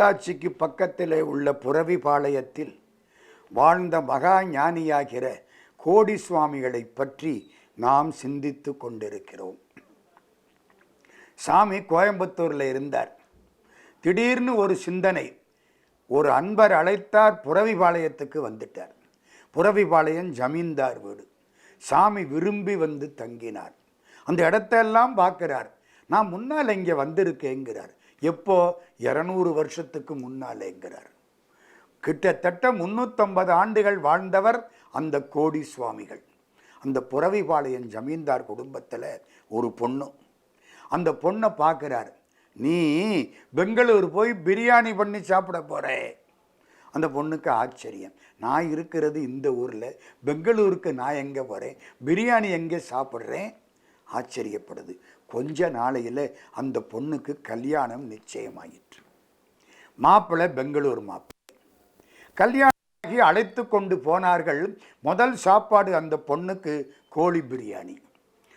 பொள்ளாச்சிக்கு பக்கத்திலே உள்ள புரவிபாளையத்தில் வாழ்ந்த மகா ஞானியாகிற கோடி சுவாமிகளை பற்றி நாம் சிந்தித்து கொண்டிருக்கிறோம். சாமி கோயம்புத்தூரில் இருந்தார். திடீர்னு ஒரு சிந்தனை ஒரு அன்பர் அழைத்தார் புரவிபாளையத்துக்கு வந்துட்டார். புரவிபாளையம் ஜமீன்தார் வீடு. சாமி விரும்பி வந்து தங்கினார். அந்த இடத்தெல்லாம் பார்க்கிறார். நான் முன்னால் இங்கே வந்திருக்கேங்கிறார். எப்போ? இரநூறு வருஷத்துக்கு முன்னாலேங்கிறார். கிட்டத்தட்ட முந்நூற்றம்பது ஆண்டுகள் வாழ்ந்தவர் அந்த கோடி சுவாமிகள். அந்த புறவிபாளையம் ஜமீன்தார் குடும்பத்தில் ஒரு பொண்ணு. அந்த பொண்ணை பார்க்குறார் நீ பெங்களூர் போய் பிரியாணி பண்ணி சாப்பிட போகிற அந்த பொண்ணுக்கு ஆச்சரியம். நான் இருக்கிறது இந்த ஊரில். பெங்களூருக்கு நான் எங்கே போகிறேன் பிரியாணி எங்கே சாப்பிட்றேன்? ஆச்சரியப்படுது. கொஞ்ச நாளையில் அந்த பொண்ணுக்கு கல்யாணம் நிச்சயமாயிற்று. மாப்பிள்ளை பெங்களூர் மாப்பிள்ளை. கல்யாணி அழைத்து கொண்டு போனார்கள். முதல் சாப்பாடு அந்த பொண்ணுக்கு கோழி பிரியாணி.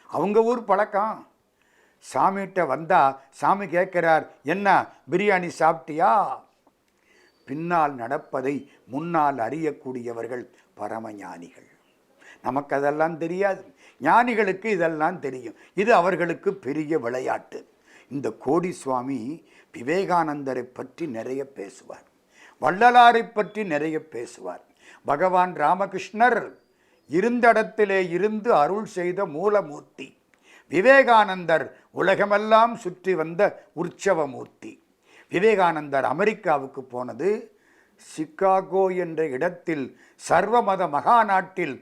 அவங்க ஊர் பழக்கம். சாமிகிட்ட வந்தா சாமி கேட்குறார் என்ன பிரியாணி சாப்பிட்டியா? பின்னால் நடப்பதை முன்னால் அறியக்கூடியவர்கள் பரமஞானிகள். நமக்கு அதெல்லாம் தெரியாது. ஞானிகளுக்கு இதெல்லாம் தெரியும். இது அவர்களுக்கு பெரிய விளையாட்டு. இந்த கோடி சுவாமி விவேகானந்தரை பற்றி நிறைய பேசுவார். வள்ளலாரை பற்றி நிறைய பேசுவார். பகவான் ராமகிருஷ்ணர் இருந்த இடத்திலே இருந்து அருள் செய்த மூலமூர்த்தி. விவேகானந்தர் உலகமெல்லாம் சுற்றி வந்த உற்சவமூர்த்தி. விவேகானந்தர் அமெரிக்காவுக்கு போனது சிக்காகோ என்ற இடத்தில் சர்வமத மகாநாட்டில்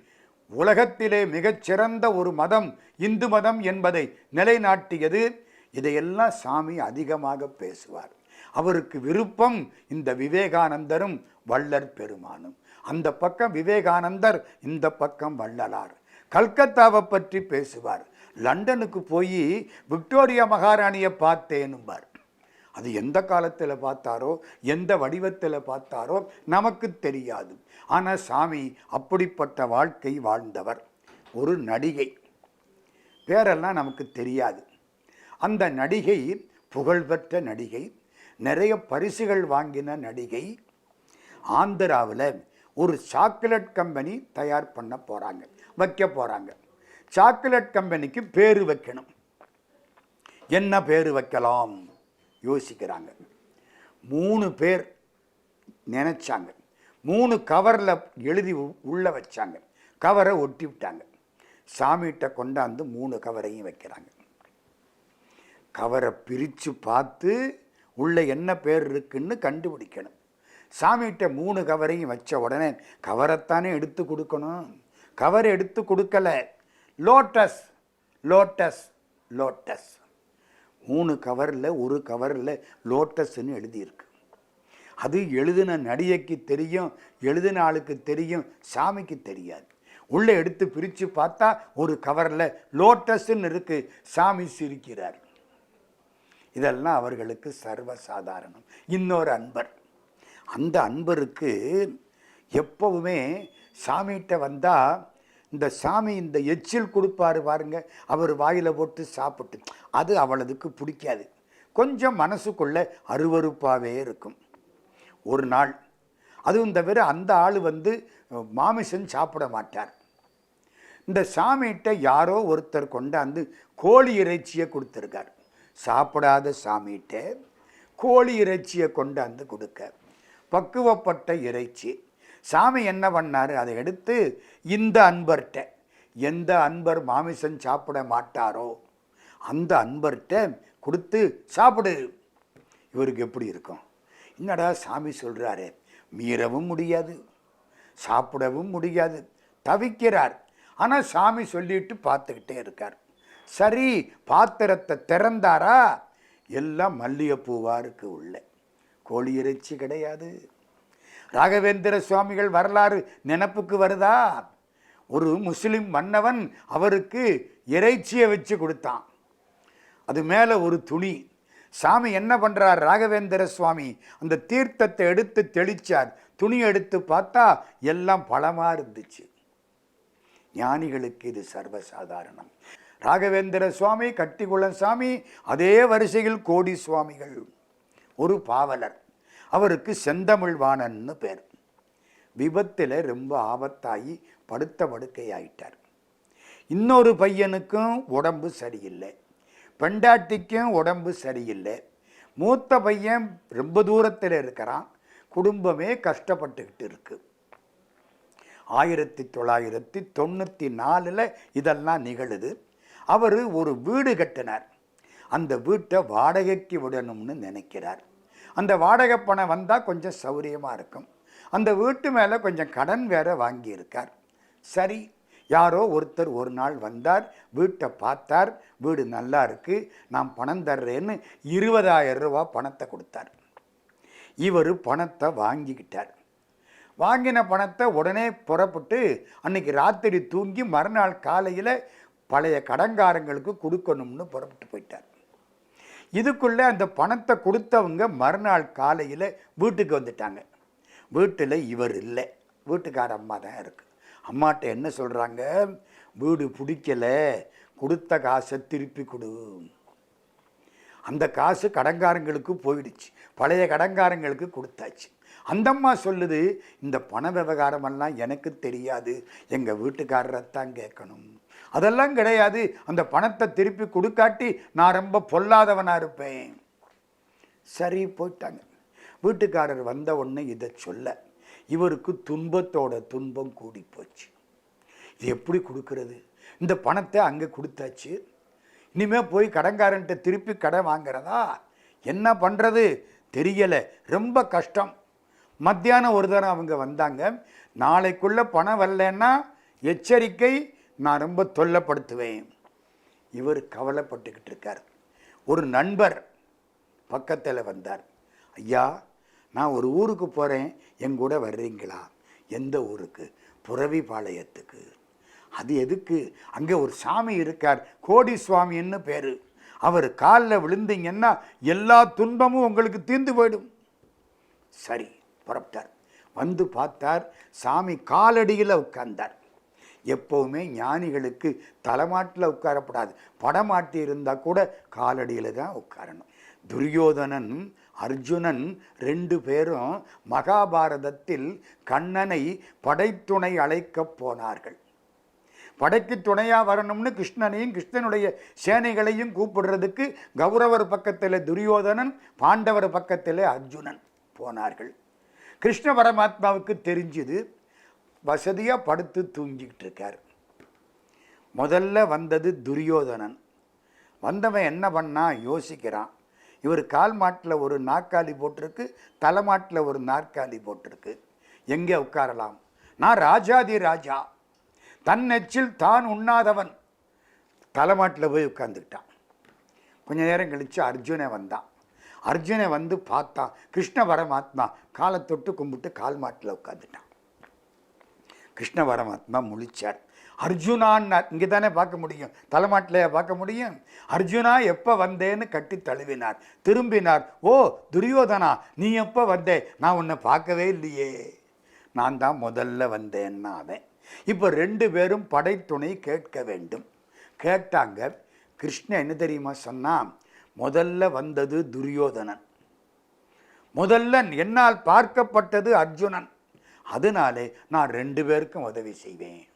உலகத்திலே மிகச்சிறந்த ஒரு மதம் இந்து மதம் என்பதை நிலைநாட்டியது. இதையெல்லாம் சாமி அதிகமாக பேசுவார். அவருக்கு விருப்பம் இந்த விவேகானந்தரும் வள்ளற் பெருமானும். அந்த பக்கம் விவேகானந்தர் இந்த பக்கம் வள்ளலார். கல்கத்தாவை பற்றி பேசுவார். லண்டனுக்கு போய் விக்டோரியா மகாராணியை பார்த்தேன்பார் அது எந்த காலத்தில் பார்த்தாரோ எந்த வடிவத்தில் பார்த்தாரோ நமக்கு தெரியாது. ஆனால் சாமி அப்படிப்பட்ட வாழ்க்கை வாழ்ந்தவர். ஒரு நடிகை. பேரெல்லாம் நமக்கு தெரியாது. அந்த நடிகை புகழ்பெற்ற நடிகை நிறைய பரிசுகள் வாங்கின நடிகை ஆந்திராவில் ஒரு சாக்லேட் கம்பெனி தயார் பண்ண போகிறாங்க வைக்க போகிறாங்க சாக்லேட் கம்பெனிக்கு பேர் வைக்கணும். என்ன பேர் வைக்கலாம்? யோசிக்கிறாங்க. மூணு பேர் நினச்சாங்க. மூணு கவரில் எழுதி உள்ளே வச்சாங்க. கவரை ஒட்டி விட்டாங்க. சாமிகிட்ட கொண்டாந்து மூணு கவரையும் வைக்கிறாங்க. கவரை பிரித்து பார்த்து உள்ளே என்ன பேர் இருக்குன்னு கண்டுபிடிக்கணும். சாமிகிட்ட மூணு கவரையும் வச்ச உடனே கவரைத்தானே எடுத்து கொடுக்கணும். கவர் எடுத்து கொடுக்கல. Lotus lotus lotus. மூணு கவரில் ஒரு கவரில் லோட்டஸ்ன்னு எழுதியிருக்கு. அது எழுதின நடிகைக்கு தெரியும் எழுதின ஆளுக்கு தெரியும் சாமிக்கு தெரியாது. உள்ளே எடுத்து பிரித்து பார்த்தா ஒரு கவரில் லோட்டஸ்ன்னு இருக்குது சாமி சிரிக்கிறார். இதெல்லாம் அவர்களுக்கு சர்வசாதாரணம். இன்னொரு அன்பர். அந்த அன்பருக்கு எப்பவுமே சாமிகிட்ட வந்தால் இந்த சாமி இந்த எச்சில் கொடுப்பாரு பாருங்க. அவர் வாயில் போட்டு சாப்பிட்டு. அது அவளதுக்கு பிடிக்காது. கொஞ்சம் மனசுக்குள்ள அருவருப்பாகவே இருக்கும். ஒரு நாள் அதுவும் தவிர அந்த ஆள் வந்து மாமிசம் சாப்பிட மாட்டார். இந்த சாமிகிட்ட யாரோ ஒருத்தர் கொண்டாந்து கோழி இறைச்சியை கொடுத்துருக்கார். சாப்பிடாத சாமிகிட்ட கோழி இறைச்சியை கொண்டாந்து கொடுக்க. பக்குவப்பட்ட இறைச்சி. சாமி என்ன பண்ணார்? அதை எடுத்து இந்த அன்பர்கிட்ட எந்த அன்பர் மாமிசம் சாப்பிட மாட்டாரோ அந்த அன்பர்கிட்ட கொடுத்து சாப்பிடு. இவருக்கு எப்படி இருக்கும்? என்னடா சாமி சொல்கிறாரு மீறவும் முடியாது சாப்பிடவும் முடியாது தவிக்கிறார். ஆனால் சாமி சொல்லிட்டு பார்த்துக்கிட்டே இருக்கார். சரி பாத்திரத்தை திறந்தாரா? எல்லாம் மல்லிகைப்பூவாருக்கு உள்ள. கோழி இறைச்சி கிடையாது. ராகவேந்திர சுவாமிகள் வரலாறு நினப்புக்கு வருதா? ஒரு முஸ்லிம் மன்னவன் அவருக்கு இறைச்சியை வச்சு கொடுத்தான். அது மேலே ஒரு துணி. சாமி என்ன பண்ணுறார் ராகவேந்திர சுவாமி அந்த தீர்த்தத்தை எடுத்து தெளித்தார் துணி எடுத்து பார்த்தா எல்லாம் பழமாக இருந்துச்சு. ஞானிகளுக்கு இது சர்வசாதாரணம். ராகவேந்திர சுவாமி கட்டிக்குளம் சாமி அதே வரிசையில் கோடி சுவாமிகள். ஒரு பாவலர். அவருக்கு செந்தமிழ்வாணன்னு பேர். விபத்தில் ரொம்ப ஆபத்தாகி படுத்த படுக்கையாயிட்டார். இன்னொரு பையனுக்கும் உடம்பு சரியில்லை. பெண்டாட்டிக்கும் உடம்பு சரியில்லை. மூத்த பையன் ரொம்ப தூரத்தில் இருக்கிறான். குடும்பமே கஷ்டப்பட்டுக்கிட்டு இருக்கு. ஆயிரத்தி தொள்ளாயிரத்தி தொண்ணூற்றி நாலில் இதெல்லாம் நிகழுது. அவர் ஒரு வீடு கட்டினார். அந்த வீட்டை வாடகைக்கு விடணும்னு நினைக்கிறார். அந்த வாடகை பணம் வந்தால் கொஞ்சம் சௌரியமாக இருக்கும். அந்த வீட்டு மேலே கொஞ்சம் கடன் வேற வாங்கியிருக்கார். சரி யாரோ ஒருத்தர் ஒரு நாள் வந்தார் வீட்டை பார்த்தார் வீடு நல்லா இருக்கு நான் பணம் தர்றேன்னு இருபதாயிரம் ரூபா பணத்தை கொடுத்தார். இவர் பணத்தை வாங்கிக்கிட்டார். வாங்கின பணத்தை உடனே புறப்பட்டு அன்னைக்கு ராத்திரி தூங்கி மறுநாள் காலையில் பழைய கடங்காரங்களுக்கு கொடுக்கணும்னு புறப்பட்டு போயிட்டார். இதுக்குள்ளே அந்த பணத்தை கொடுத்தவங்க மறுநாள் காலையில் வீட்டுக்கு வந்துட்டாங்க. வீட்டில் இவர் இல்லை. வீட்டுக்கார அம்மா தான் இருக்குது அம்மாட்ட என்ன சொல்கிறாங்க வீடு பிடிக்கல. கொடுத்த காசை திருப்பி கொடு. அந்த காசு கடன்காரங்களுக்கு போயிடுச்சு. பழைய கடன்காரங்களுக்கு கொடுத்தாச்சு. அந்தம்மா சொல்லுது இந்த பண விவகாரமெல்லாம் எனக்கு தெரியாது. எங்கள் வீட்டுக்காரரை தான் கேட்கணும். அதெல்லாம் கிடையாது. அந்த பணத்தை திருப்பி கொடுக்காட்டி நான் ரொம்ப பொல்லாதவனாக இருப்பேன். சரி போயிட்டாங்க. வீட்டுக்காரர் வந்த உடனே இதை சொல்ல இவருக்கு துன்பத்தோட துன்பம் கூடி போச்சு. இது எப்படி கொடுக்கறது? இந்த பணத்தை அங்கே கொடுத்தாச்சு. இனிமேல் போய் கடன்காரன்ட்ட திருப்பி கடன் வாங்கிறதா? என்ன பண்ணுறது தெரியலை. ரொம்ப கஷ்டம். மத்தியானம் ஒரு தரம் அவங்க வந்தாங்க. நாளைக்குள்ளே பணம் வரலன்னா எச்சரிக்கை நான் ரொம்ப தொல்லைப்படுத்துவேன். இவர் கவலைப்பட்டுக்கிட்டு இருக்கார். ஒரு நண்பர் பக்கத்தில் வந்தார். ஐயா நான் ஒரு ஊருக்கு போகிறேன் என் கூட வர்றீங்களா? எந்த ஊருக்கு? புறவிபாளையத்துக்கு. அது எதுக்கு? அங்கே ஒரு சாமி இருக்கார். கோடி சுவாமின்னு பேர். அவர் காலில் விழுந்தீங்கன்னா எல்லா துன்பமும் உங்களுக்கு தீர்ந்து போயிடும். சரி புறப்பட்டார். வந்து பார்த்தார். சாமி காலடியில் உட்கார்ந்தார். எப்போவுமே ஞானிகளுக்கு தலைமாட்டில் உட்காரப்படாது. படமாட்டி இருந்தால் கூட காலடியில் தான் உட்காரணும். துரியோதனன் அர்ஜுனன் ரெண்டு பேரும் மகாபாரதத்தில் கண்ணனை படைத்துணை அழைக்கப் போனார்கள். படைக்கு துணையாக வரணும்னு கிருஷ்ணனையும் கிருஷ்ணனுடைய சேனைகளையும் கூப்பிடுறதுக்கு கௌரவர் பக்கத்தில் துரியோதனன் பாண்டவர் பக்கத்தில் அர்ஜுனன் போனார்கள். கிருஷ்ண பரமாத்மாவுக்கு தெரிஞ்சுது வசதியாக படுத்து தூங்கிக்கிட்டு இருக்கார் முதல்ல வந்தது துரியோதனன். வந்தவன் என்ன பண்ணா யோசிக்கிறான். இவர் கால் மாட்டில் ஒரு நாற்காலி போட்டிருக்கு தலைமாட்டில் ஒரு நாற்காலி போட்டிருக்கு. எங்கே உட்காரலாம்? நான் ராஜாதி ராஜா. தன் நெச்சில் தான் உண்ணாதவன். தலைமாட்டில் போய் உட்காந்துக்கிட்டான் கொஞ்ச நேரம் கழித்து அர்ஜுனை வந்தான். அர்ஜுனை வந்து பார்த்தான். கிருஷ்ண பரமாத்மா காலை தொட்டு கும்பிட்டு கால் மாட்டில் உட்காந்துட்டான் கிருஷ்ண பரமாத்மா முழிச்சார். அர்ஜுனான்னு இங்கே தானே பார்க்க முடியும். தலைமாட்டிலையா பார்க்க முடியும். அர்ஜுனா எப்போ வந்தேன்னு கட்டி தழுவினார். திரும்பினார் ஓ துரியோதனா நீ எப்போ வந்தே? நான் உன்னை பார்க்கவே இல்லையே. நான் தான் முதல்ல வந்தேன்னா அவன். இப்போ ரெண்டு பேரும் படைத்துணை கேட்க வேண்டும். கேட்டாங்க கிருஷ்ணன் என்ன தெரியுமா சொன்னால் முதல்ல வந்தது துரியோதனன். முதல்ல என்னால் பார்க்கப்பட்டது அர்ஜுனன். அதனாலே நான் ரெண்டு பேருக்கும் உதவி செய்வேன்.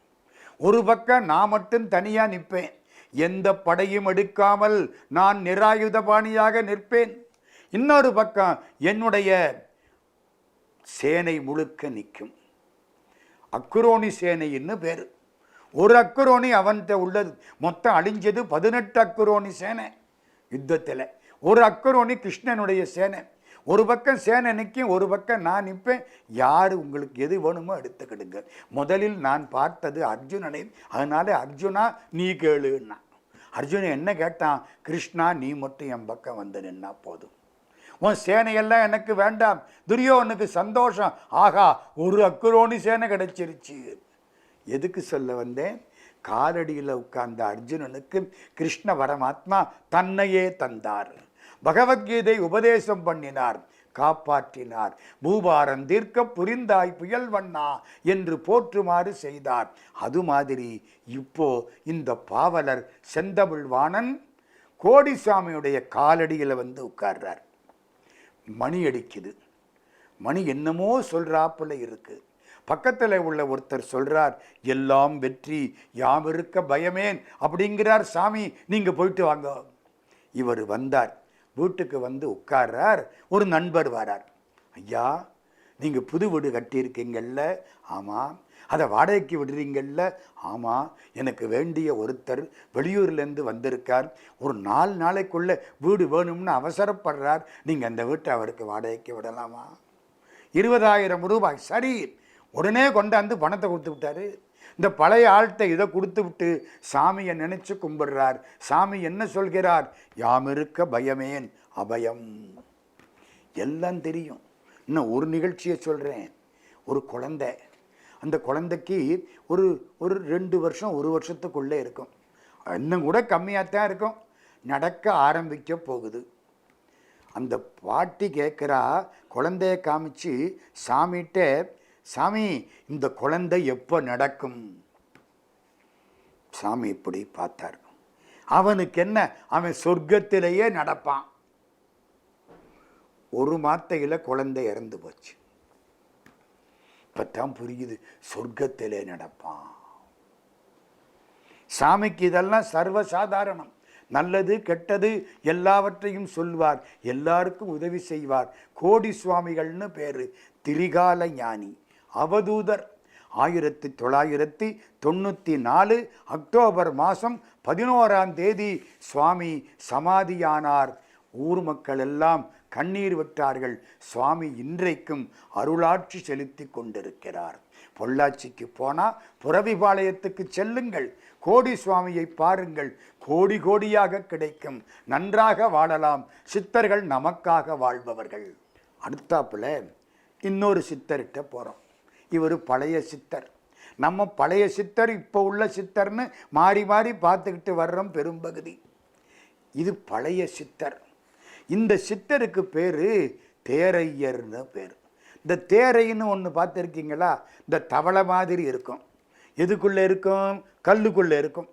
ஒரு பக்கம் நான் மட்டும் தனியாக நிற்பேன். எந்த படையும் எடுக்காமல் நான் நிராயுதபாணியாக நிற்பேன். இன்னொரு பக்கம் என்னுடைய சேனை முழுக்க நிற்கும். அக்குரோணி சேனைன்னு பேர்? ஒரு அக்குரோணி அவன்கிட்ட உள்ளது. மொத்தம் அழிஞ்சது பதினெட்டு அக்குரோணி சேனை. யுத்தத்தில் ஒரு அக்குரோணி கிருஷ்ணனுடைய சேனை. ஒரு பக்கம் சேனை நிற்கும் ஒரு பக்கம் நான் நிற்பேன் யார் உங்களுக்கு எது வேணுமோ எடுத்துக்கிடுங்க. முதலில் நான் பார்த்தது அர்ஜுனனை. அதனால அர்ஜுனா நீ கேளுன்னா. அர்ஜுனன் என்ன கேட்டான்? கிருஷ்ணா நீ மட்டும் என் பக்கம் வந்து நின்னா போதும். உன் சேனையெல்லாம் எனக்கு வேண்டாம். துரியோனுக்கு சந்தோஷம். ஆகா ஒரு அக்குரோனி சேனை கிடைச்சிருச்சு. எதுக்கு சொல்ல வந்தேன்? காலடியில் உட்கார்ந்த அர்ஜுனனுக்கு கிருஷ்ண பரமாத்மா தன்னையே தந்தார். பகவத்கீதை உபதேசம் பண்ணினார். காப்பாற்றினார். பூபாரம் தீர்க்க புரிந்தாய் புயல் வண்ணா என்று போற்றுமாறு செய்தார். அது மாதிரி இப்போ இந்த பாவலர் செந்தமிழ்வாணன் கோடிசாமியுடைய காலடியில் வந்து உட்கார்றார். மணி அடிக்குது. மணி என்னமோ சொல்கிறாப்புல இருக்கு. பக்கத்தில் உள்ள ஒருத்தர் சொல்கிறார் எல்லாம் வெற்றி யாம் இருக்க பயமேன் அப்படிங்கிறார் சாமி. நீங்கள் போயிட்டு வாங்க. இவர் வந்தார். வீட்டுக்கு வந்து உட்கார்றார். ஒரு நண்பர் வரார். ஐயா நீங்கள் புது வீடு கட்டியிருக்கீங்கல்ல? ஆமாம் அதை வாடகைக்கு விடுறீங்கல்ல? ஆமாம் எனக்கு வேண்டிய ஒருத்தர் வெளியூர்லேருந்து வந்திருக்கார். ஒரு நாலு நாளைக்குள்ளே வீடு வேணும்னு அவசரப்படுறார். நீங்கள் அந்த வீட்டை அவருக்கு வாடகைக்கு விடலாமா? இருபதாயிரம் ரூபாய் சரி. உடனே கொண்டாந்து பணத்தை கொடுத்து விட்டாரு. இந்த பழைய ஆழ்த்தை இதை கொடுத்து விட்டு சாமியை நினைச்சு கும்பிடுறார். சாமி என்ன சொல்கிறார்? யாமிருக்க பயமேன் அபயம். எல்லாம் தெரியும். இன்னும் ஒரு நிகழ்ச்சியை சொல்கிறேன் ஒரு குழந்தை. அந்த குழந்தைக்கு ஒரு ஒரு ரெண்டு வருஷம் ஒரு வருஷத்துக்குள்ளே இருக்கும். இன்னும் கூட கம்மியாக தான் இருக்கும். நடக்க ஆரம்பிக்க போகுது. அந்த பாட்டி கேட்குறா குழந்தைய காமிச்சு சாமிகிட்ட சாமி இந்த குழந்தை எப்போ நடக்கும்? சாமி இப்படி பார்த்தார். அவனுக்கு என்ன? அவன் சொர்க்கத்திலேயே நடப்பான். ஒரு மாத்தையில் குழந்தை இறந்து போச்சு. இப்போத்தான் புரியுது சொர்க்கத்திலே நடப்பான். சாமிக்கு இதெல்லாம் சர்வசாதாரணம். நல்லது கெட்டது எல்லாவற்றையும் சொல்வார். எல்லாருக்கும் உதவி செய்வார். கோடி சுவாமிகள்னு பேர் திரிகால ஞானி. அவதூதர். ஆயிரத்தி தொள்ளாயிரத்தி தொண்ணூற்றி நாலு அக்டோபர் மாதம் பதினோராம் தேதி சுவாமி சமாதியானார். ஊர் மக்கள் எல்லாம் கண்ணீர் விட்டார்கள். சுவாமி இன்றைக்கும் அருளாட்சி செலுத்தி கொண்டிருக்கிறார். பொள்ளாச்சிக்கு போனால் புறவிபாளையத்துக்கு செல்லுங்கள். கோடி சுவாமியை பாருங்கள். கோடி கோடியாக கிடைக்கும். நன்றாக வாழலாம். சித்தர்கள் நமக்காக வாழ்பவர்கள். அடுத்தாப்புல இன்னொரு சித்தர்கிட்ட போகிறோம் இவர் பழைய சித்தர். நம்ம பழைய சித்தர் இப்போ உள்ள சித்தர்னு மாறி மாறி பார்த்துக்கிட்டு வர்றோம் பெரும்பகுதி. இது பழைய சித்தர். இந்த சித்தருக்கு பேர் தேரையர்னு பேர். இந்த தேரைன்னு ஒன்று பார்த்துருக்கீங்களா? இந்த தவளை மாதிரி இருக்கும். எதுக்குள்ளே இருக்கும்? கல்லுக்குள்ளே இருக்கும்.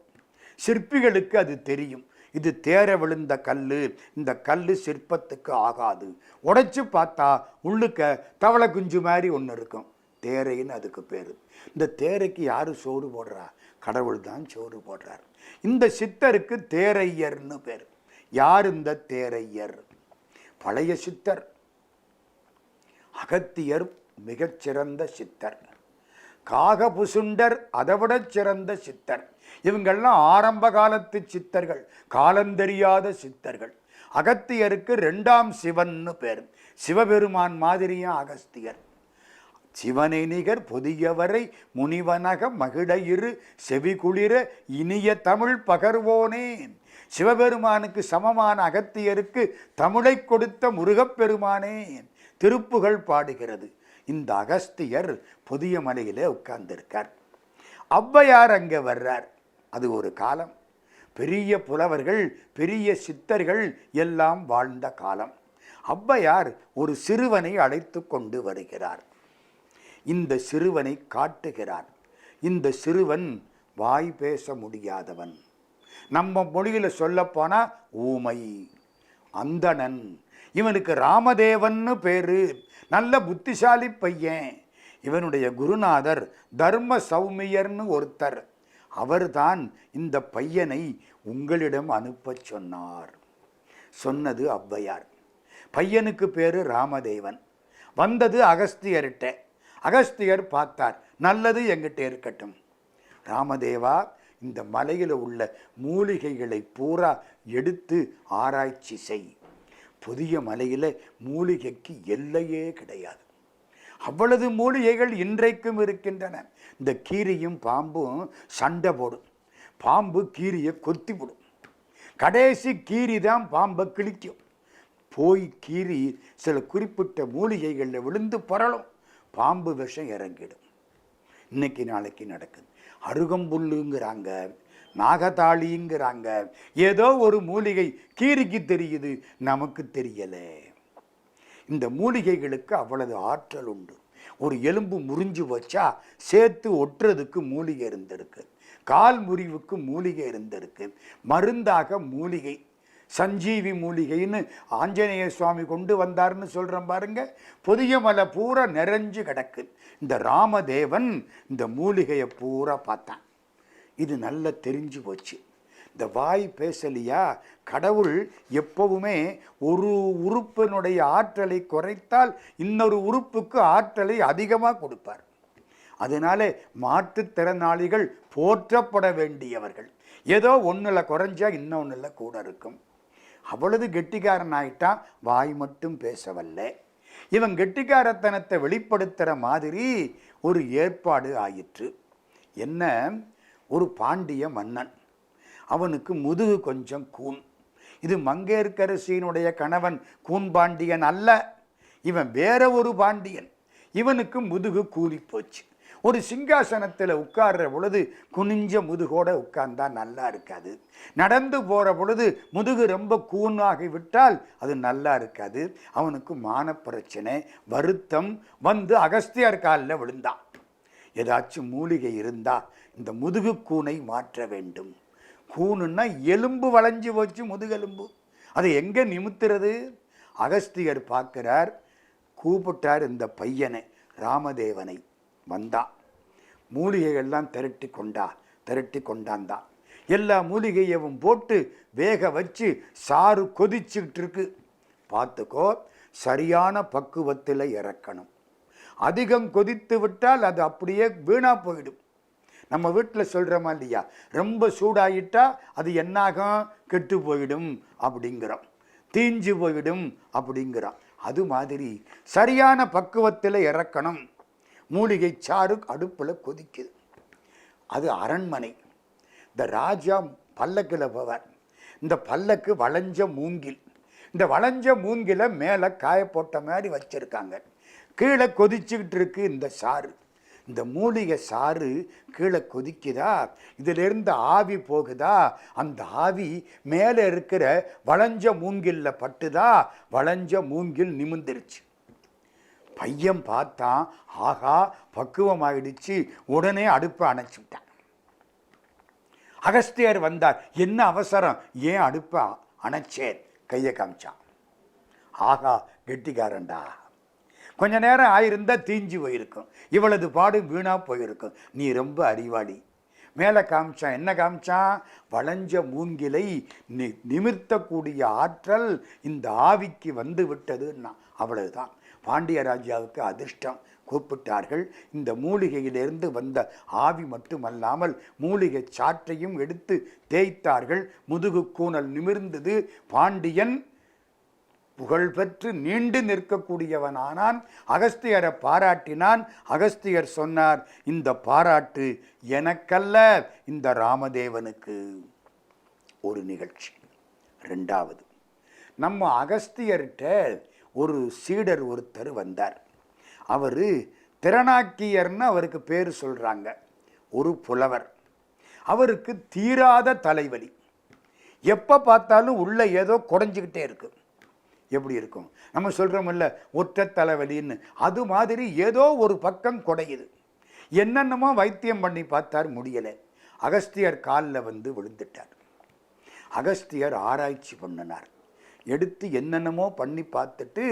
சிற்பிகளுக்கு அது தெரியும். இது தேர விழுந்த கல் இந்த கல் சிற்பத்துக்கு ஆகாது. உடைச்சு பார்த்தா உள்ளுக்க தவளை குஞ்சு மாதிரி ஒன்று இருக்கும். தேரைன்னு அதுக்கு பேர். இந்த தேரைக்கு யார் சோறு போடுறா? கடவுள் தான் சோறு போடுறார். இந்த சித்தருக்கு தேரையர்னு பேர். யார் இந்த தேரையர்? பழைய சித்தர். அகத்தியர் மிகச்சிறந்த சித்தர். காகபுசுண்டர் அதைவிட சிறந்த சித்தர். இவங்கெல்லாம் ஆரம்ப காலத்து சித்தர்கள் காலந்தெரியாத சித்தர்கள். அகத்தியருக்கு ரெண்டாம் சிவன்னு பேர். சிவபெருமான் மாதிரியும் அகஸ்தியர். சிவனை நிகர் புதியவரை முனிவனக மகிழ இரு செவிகுளிர இனிய தமிழ் பகர்வோனேன். சிவபெருமானுக்கு சமமான அகத்தியருக்கு தமிழை கொடுத்த முருகப்பெருமானேன் திருப்புகள் பாடுகிறது. இந்த அகஸ்தியர் புதிய மலையிலே உட்கார்ந்திருக்கார். ஔவையார் அங்கே வர்றார். அது ஒரு காலம். பெரிய புலவர்கள் பெரிய சித்தர்கள் எல்லாம் வாழ்ந்த காலம். ஔவையார் ஒரு சிறுவனை அழைத்து கொண்டு வருகிறார். இந்த சிறுவனை காட்டுகிறார் இந்த சிறுவன் வாய் பேச முடியாதவன். நம்ம மொழியில் சொல்லப்போனால் ஊமை. அந்தணன். இவனுக்கு ராமதேவன்னு பேரு. நல்ல புத்திசாலி பையன். இவனுடைய குருநாதர் தர்ம சௌமியர்னு ஒருத்தர். அவர்தான் இந்த பையனை உங்களிடம் அனுப்பச் சொன்னார். சொன்னது ஔவையார். பையனுக்கு பேரு ராமதேவன். வந்தது அகஸ்தியர்கிட்ட. அகஸ்தியர் பார்த்தார் நல்லது எங்கிட்ட இருக்கட்டும். ராமதேவா இந்த மலையில் உள்ள மூலிகைகளை பூரா எடுத்து ஆராய்ச்சி செய். புதிய மலையில் மூலிகைக்கு எல்லையே கிடையாது. அவ்வளவு மூலிகைகள் இன்றைக்கும் இருக்கின்றன. இந்த கீரியும் பாம்பும் சண்டை போடும். பாம்பு கீரியை கொத்தி விடும். கடைசி கீரி தான் பாம்பை கிழிக்கும். போய் கீரி சில குறிப்பிட்ட மூலிகைகளில் விழுந்து பரலும். பாம்பு விஷம் இறங்கிடும். இன்னைக்கு நாளைக்கு நடக்குது. அருகம்புல்லுங்கிறாங்க நாகதாளிங்கிறாங்க ஏதோ ஒரு மூலிகை கீரிக்கு தெரியுது நமக்கு தெரியலை. இந்த மூலிகைகளுக்கு அவ்வளவு ஆற்றல் உண்டு. ஒரு எலும்பு முறிஞ்சு வச்சா சேர்த்து ஒட்டுறதுக்கு மூலிகை இருந்திருக்கு. கால் முறிவுக்கு மூலிகை இருந்திருக்கு. மருந்தாக மூலிகை சஞ்சீவி மூலிகைன்னு ஆஞ்சநேய சுவாமி கொண்டு வந்தார்னு சொல்கிறோம் பாருங்க. புதிய மலை பூரா நிறைஞ்சு கிடக்கு. இந்த ராமதேவன் இந்த மூலிகையை பூரா பார்த்தான். இது நல்லா தெரிஞ்சு போச்சு. இந்த வாய் பேசலியா? கடவுள் எப்பவுமே ஒரு உறுப்பினுடைய ஆற்றலை குறைத்தால் இன்னொரு உறுப்புக்கு ஆற்றலை அதிகமாக கொடுப்பார். அதனாலே மாற்றுத்திறனாளிகள் போற்றப்பட வேண்டியவர்கள். ஏதோ ஒன்றில் குறைஞ்சா இன்னொன்றில் கூட இருக்கும். அவ்வளவு கெட்டிக்காரன் ஆயிட்டான் வாய் மட்டும் பேசவல்ல. இவன் கெட்டிக்காரத்தனத்தை வெளிப்படுத்துகிற மாதிரி ஒரு ஏற்பாடு ஆயிற்று. என்ன? ஒரு பாண்டிய மன்னன். அவனுக்கு முதுகு கொஞ்சம் கூன். இது மங்கேற்கரசியினுடைய கணவன் கூன் பாண்டியன் அல்ல. இவன் வேற ஒரு பாண்டியன். இவனுக்கு முதுகு கூலி போச்சு ஒரு சிங்காசனத்தில் உட்கார்ற பொழுது குனிஞ்ச முதுகோட உட்கார்ந்தா நல்லா இருக்காது. நடந்து போகிற பொழுது முதுகு ரொம்ப கூனாகி விட்டால் அது நல்லா இருக்காது. அவனுக்கு மான பிரச்சனை வருத்தம் வந்து அகஸ்தியார் காலில் விழுந்தான். ஏதாச்சும் மூலிகை இருந்தால் இந்த முதுகு கூனை மாற்ற வேண்டும். கூணுன்னா எலும்பு வளைஞ்சு போச்சு முதுகெலும்பு அதை எங்கே நிமித்துறது? அகஸ்தியர் பார்க்கிறார் கூப்பிட்டார் இந்த பையனை ராமதேவனை. வந்தா. மூலிகைகள்லாம் திரட்டி கொண்டா திரட்டி கொண்டாந்தான் எல்லா மூலிகையவும் போட்டு வேக வச்சு சாறு கொதிச்சுக்கிட்டு இருக்கு பார்த்துக்கோ சரியான பக்குவத்தில் இறக்கணும். அதிகம் கொதித்து விட்டால் அது அப்படியே வீணாக போயிடும். நம்ம வீட்டில் சொல்கிறோமா இல்லையா? ரொம்ப சூடாகிட்டா அது என்னாகும்? கெட்டு போயிடும் அப்படிங்கிறோம். தீஞ்சு போயிடும் அப்படிங்கிறோம். அது மாதிரி சரியான பக்குவத்தில் இறக்கணும். மூலிகை சாறு அடுப்பில் கொதிக்குது. அது அரண்மனை. இந்த ராஜா பல்லக்கில் போவார். இந்த பல்லக்கு வளைஞ்ச மூங்கில். இந்த வளைஞ்ச மூங்கில மேலே காய போட்ட மாதிரி வச்சிருக்காங்க. கீழே கொதிச்சுக்கிட்டு இருக்கு இந்த சாறு. இந்த மூலிகை சாறு கீழே கொதிக்குதா? இதிலிருந்து ஆவி போகுதா? அந்த ஆவி மேலே இருக்கிற வளைஞ்ச மூங்கில்ல பட்டுதா? வளைஞ்ச மூங்கில் நிமிந்துருச்சு பையன் பார்த்தான் ஆகா பக்குவம் ஆயிடுச்சு உடனே அடுப்பை அணைச்சிட்டான். அகஸ்தியர் வந்தார். என்ன அவசரம்? ஏன் அடுப்பை அணைச்சேன்? கையை காமிச்சான். ஆகா கெட்டிக்காரண்டா கொஞ்ச நேரம் ஆயிருந்தா தீஞ்சு போயிருக்கும். இவளது பாடு வீணா போயிருக்கும். நீ ரொம்ப அறிவாளி. மேலே காமிச்சான். என்ன காமிச்சான்? வளைஞ்ச மூங்கிலை நி நிமிர்த்தக்கூடிய ஆற்றல் இந்த ஆவிக்கு வந்து விட்டதுன்னா அவ்வளவுதான். பாண்டிய ராஜாவுக்கு அதிர்ஷ்டம் கூப்பிட்டார்கள். இந்த மூலிகையிலிருந்து வந்த ஆவி மட்டுமல்லாமல் மூலிகை சாற்றையும் எடுத்து தேய்த்தார்கள். முதுகு கூணல் நிமிர்ந்தது. பாண்டியன் புகழ்பெற்று நீண்டு நிற்கக்கூடியவனானான். அகஸ்தியரை பாராட்டினான். அகஸ்தியர் சொன்னார் இந்த பாராட்டு எனக்கல்ல இந்த ராமதேவனுக்கு. ஒரு நிகழ்ச்சி. ரெண்டாவது நம்ம அகஸ்தியர்கிட்ட ஒரு சீடர் ஒருத்தர் வந்தார். அவர் திறனாக்கியர்னு அவருக்கு பேர் சொல்கிறாங்க ஒரு புலவர். அவருக்கு தீராத தலைவலி. எப்போ பார்த்தாலும் உள்ளே ஏதோ குறைஞ்சிக்கிட்டே இருக்குது எப்படி இருக்கும்? நம்ம சொல்கிறோமில்ல ஒற்ற தலைவலின்னு. அது மாதிரி ஏதோ ஒரு பக்கம் குடையுது. என்னென்னமோ வைத்தியம் பண்ணி பார்த்தார் முடியலை. அகஸ்தியர் காலில் வந்து விழுந்துட்டார். அகஸ்தியர் ஆராய்ச்சி பண்ணினார். எடுத்து என்னென்னமோ பண்ணி பார்த்துட்டு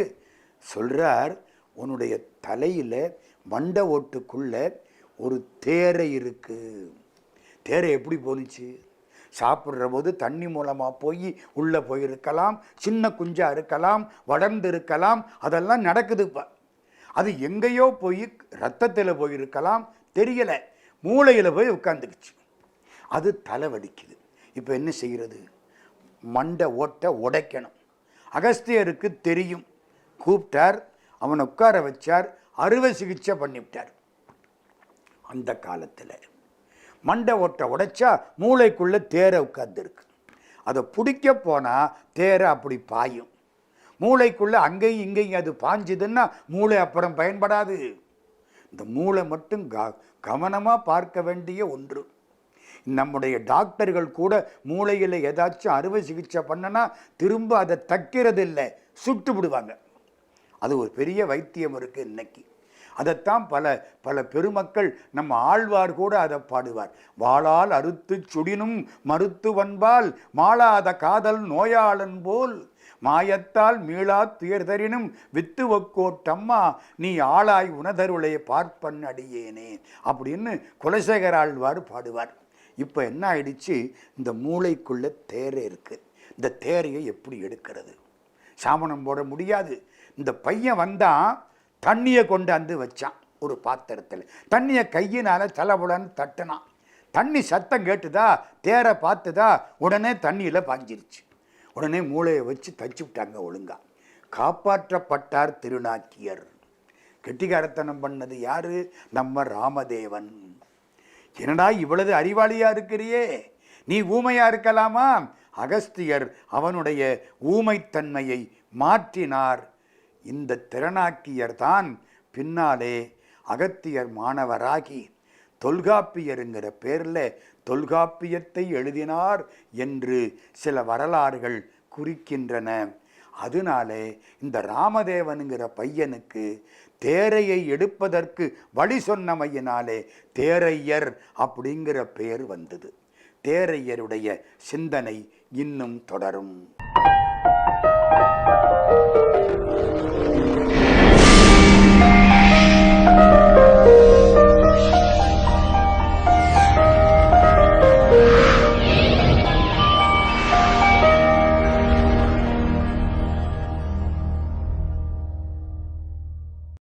சொல்கிறார் உன்னுடைய தலையில் மண்டை ஓட்டுக்குள்ளே ஒரு தேரை இருக்குது தேரை எப்படி போணுச்சு? சாப்பிட்ற போது தண்ணி மூலமாக போய் உள்ளே போயிருக்கலாம் சின்ன குஞ்சாக இருக்கலாம் வளர்ந்து இருக்கலாம் அதெல்லாம் நடக்குதுப்பா அது எங்கேயோ போய் ரத்தத்தில் போயிருக்கலாம் தெரியலை. மூளையில் போய் உட்காந்துக்குச்சு அது தலை வலிக்குது. இப்போ என்ன செய்கிறது மண்டை ஓட்டை உடைக்கணும். அகஸ்தியருக்கு தெரியும். கூப்பிட்டார் அவனை உட்கார வச்சார் அறுவை சிகிச்சை பண்ணிவிட்டார். அந்த காலத்தில் மண்டை ஓட்டை உடைச்சா மூளைக்குள்ளே தேரை உட்கார்ந்துருக்கு. அதை பிடிக்க போனால் தேரை அப்படி பாயும். மூளைக்குள்ளே அங்கேயும் இங்கேயும் அது பாஞ்சுதுன்னா மூளை அப்புறம் பயன்படாது. இந்த மூளை மட்டும் க கவனமாக பார்க்க வேண்டிய ஒன்று. நம்முடைய டாக்டர்கள் கூட மூளையில் ஏதாச்சும் அறுவை சிகிச்சை பண்ணனா திரும்ப அதை தைக்கிறது சுட்டு விடுவாங்க. அது ஒரு பெரிய வைத்தியம் இருக்குது இன்னைக்கு. அதைத்தான் பல பல பெருமக்கள் நம்ம ஆழ்வார் கூட அதை பாடுவார். வாளால் அறுத்து சுடினும் மருத்துவன்பால் மாளாத காதல் நோயாளன் போல். மாயத்தால் மீளா துயர்தரினும் வித்து வித்துவக்கோட்டம்மா நீ ஆளாய் உணதருளை பார்ப்பன் அடியேனே அப்படின்னு குலசேகர ஆழ்வார் பாடுவார். இப்போ என்ன ஆயிடுச்சு? இந்த மூளைக்குள்ளே தேரை இருக்கு. இந்த தேரையை எப்படி எடுக்கிறது? சாமணம் போட முடியாது. இந்த பையன் வந்தான் தண்ணியை கொண்டாந்து வச்சான் ஒரு பாத்திரத்தில். தண்ணியை கையினால் தலபுலன்னு தட்டினான். தண்ணி சத்தம் கேட்டுதா? தேரை பார்த்துதா? உடனே தண்ணியில் பாஞ்சிருச்சு. உடனே மூளையை வச்சு தச்சு விட்டாங்க ஒழுங்கா. காப்பாற்றப்பட்டார் திருநாக்கியர் கெட்டிக்காரத்தனம் பண்ணது யாரு? நம்ம ராமதேவன். என்னடா இவ்வளவு அறிவாளியா இருக்கிறியே? நீ ஊமையா இருக்கலாமா? அகஸ்தியர் அவனுடைய ஊமைத்தன்மையை மாற்றினார். இந்த திறனாக்கியர் தான் பின்னாலே அகத்தியர் மாணவராகி தொல்காப்பியருங்கிற பேரில் தொல்காப்பியத்தை எழுதினார் என்று சில வரலாறுகள் குறிக்கின்றன. அதனாலே இந்த ராமதேவனுங்கிற பையனுக்கு தேரையை எடுப்பதற்கு வழி சொன்னமையினாலே தேரையர் அப்படிங்கிற பெயர் வந்தது. தேரையருடைய சிந்தனை இன்னும் தொடரும்.